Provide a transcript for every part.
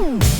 Woo!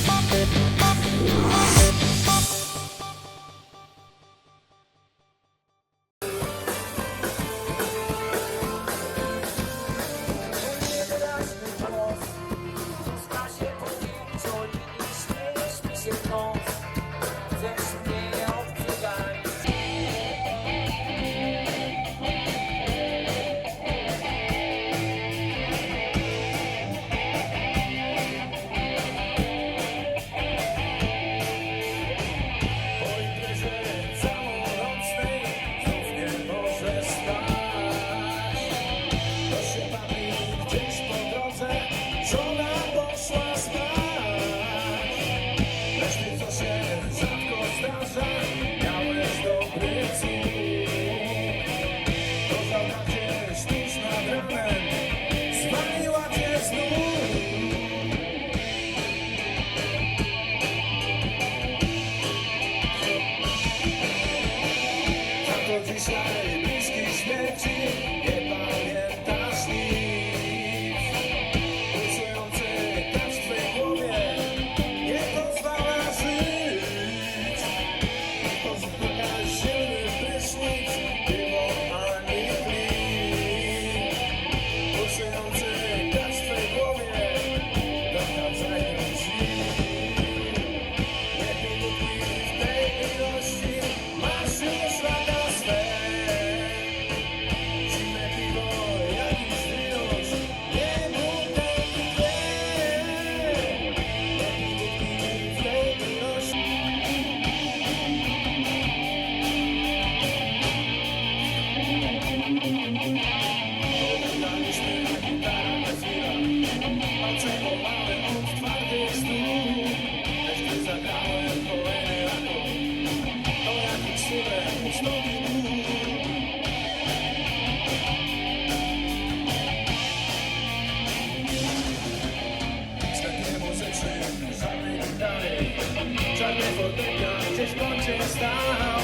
Czarny fortepian gdzieś w kącie stał.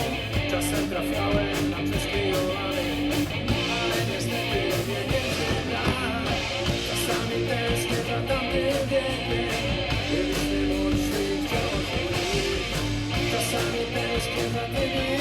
Czasem trafiałem na wszystkie olany Ale niestety nie wierzy brak Czasami tęsknię za tamtym wiekiem Byliśmy młodsi, wciąż Czasami tęsknię za tymi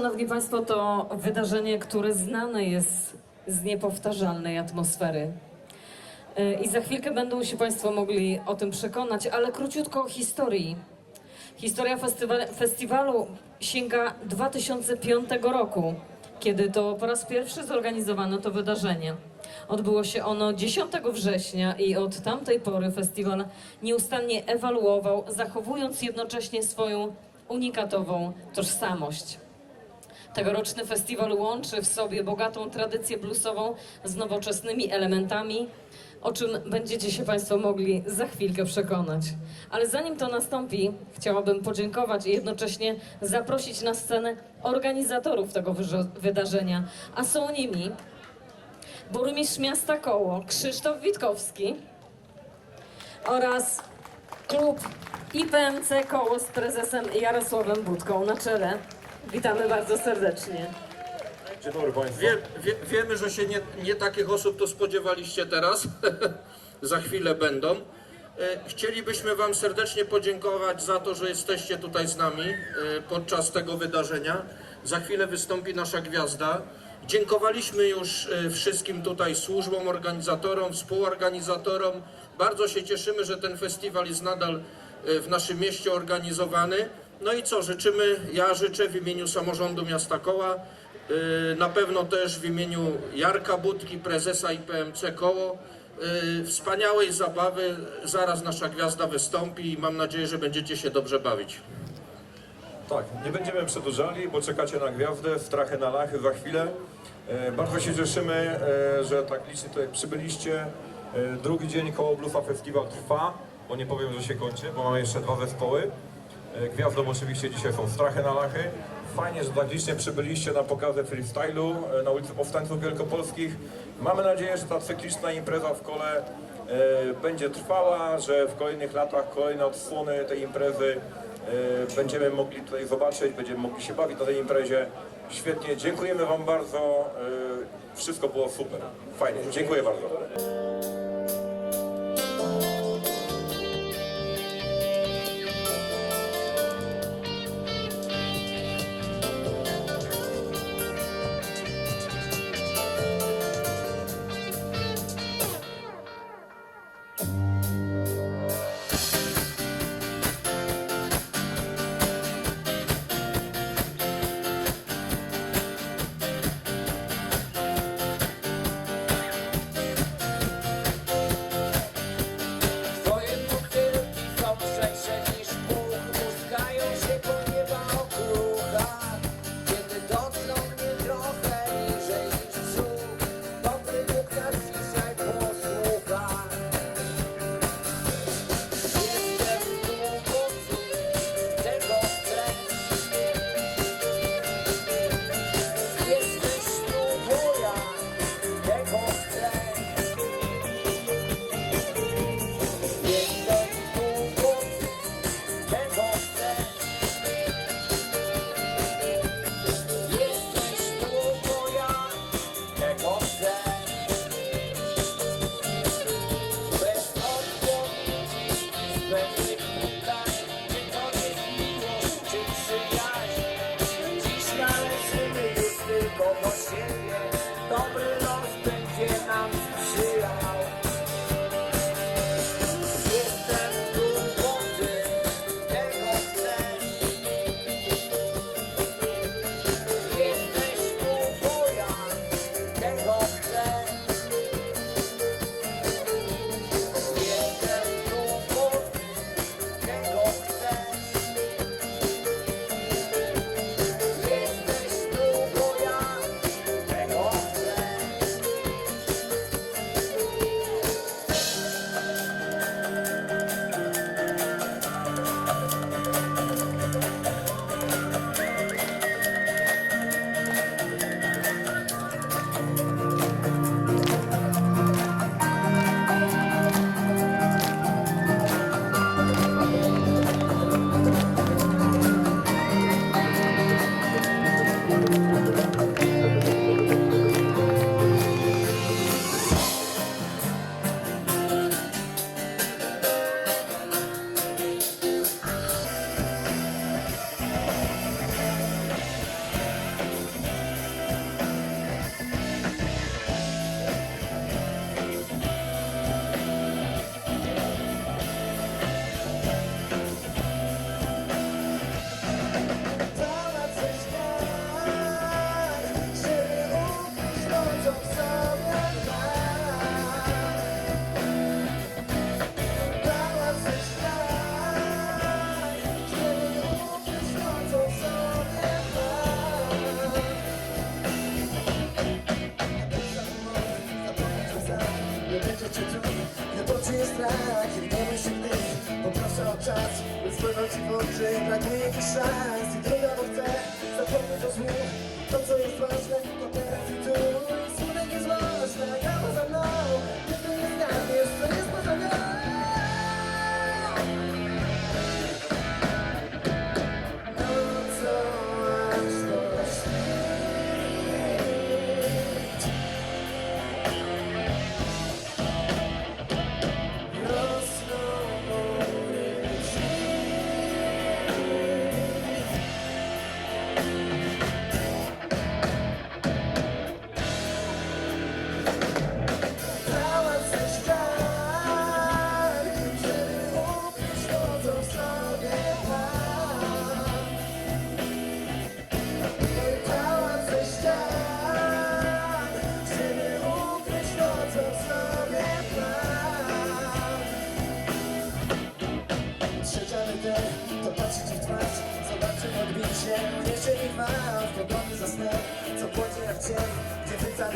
Szanowni Państwo, to wydarzenie, które znane jest z niepowtarzalnej atmosfery. E, I za chwilkę będą się Państwo mogli o tym przekonać, ale króciutko o historii. Historia festiwa- festiwalu sięga 2005 roku, kiedy to po raz pierwszy zorganizowano to wydarzenie. Odbyło się ono 10 września i od tamtej pory festiwal nieustannie ewaluował, zachowując jednocześnie swoją unikatową tożsamość. Tegoroczny festiwal łączy w sobie bogatą tradycję bluesową z nowoczesnymi elementami, o czym będziecie się Państwo mogli za chwilkę przekonać. Ale zanim to nastąpi, chciałabym podziękować i jednocześnie zaprosić na scenę organizatorów tego wydarzenia, a są nimi burmistrz miasta Koło Krzysztof Witkowski oraz klub IPMC Koło z prezesem Jarosławem Budką na czele. Witamy bardzo serdecznie. Dzień dobry Państwu. Wie, wie, wiemy, że się nie, nie takich osób to spodziewaliście teraz. za chwilę będą. E, Chcielibyśmy Wam serdecznie podziękować za to, że jesteście tutaj z nami e, podczas tego wydarzenia. Za chwilę wystąpi nasza gwiazda. Dziękowaliśmy już e, wszystkim tutaj służbom, organizatorom, współorganizatorom. Bardzo się cieszymy, że ten festiwal jest nadal w naszym mieście organizowany. No i co, życzymy, ja życzę w imieniu samorządu miasta Koła, y, na pewno też w imieniu Jarka Budki, prezesa IPMC Koło, y, wspaniałej zabawy. Zaraz nasza gwiazda wystąpi i mam nadzieję, że będziecie się dobrze bawić. Tak, nie będziemy przedłużali, bo czekacie na gwiazdę, strachy na lachy za chwilę. E, bardzo się cieszymy, e, że tak licznie tutaj przybyliście. E, drugi dzień koło Blufa Festiwal trwa, bo nie powiem, że się kończy, bo mamy jeszcze dwa zespoły. E, gwiazdą oczywiście dzisiaj są strachy na lachy. Fajnie, że tak licznie przybyliście na pokazy freestylu e, na ulicy Powstańców Wielkopolskich. Mamy nadzieję, że ta cykliczna impreza w kole e, będzie trwała, że w kolejnych latach kolejne odsłony tej imprezy będziemy mogli tutaj zobaczyć, będziemy mogli się bawić na tej imprezie. Świetnie, dziękujemy Wam bardzo. Wszystko było super. Fajnie, dziękuję bardzo. oczy jest strach I wdamy się gdy poproszę o czas By spłynąć w oczy Brakuje mi szans. I droga, bo chcę zapomnieć o złu. To co jest ważne, to teraz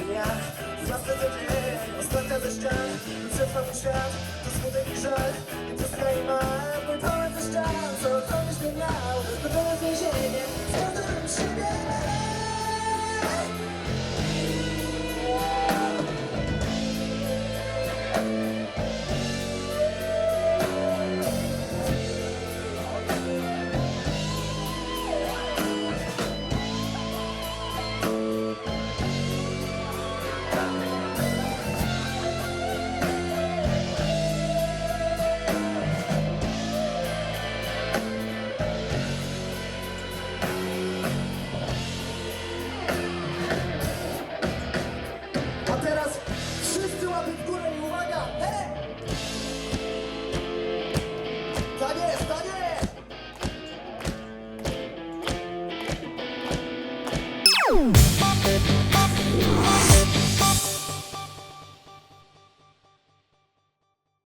dnia, z nas co dzień Ostatnia ze ścian, i przetrwa mój świat To smutek i żal, i troska i mal Mój pełen ze ścian, co komuś nie miał To pełen więzienie,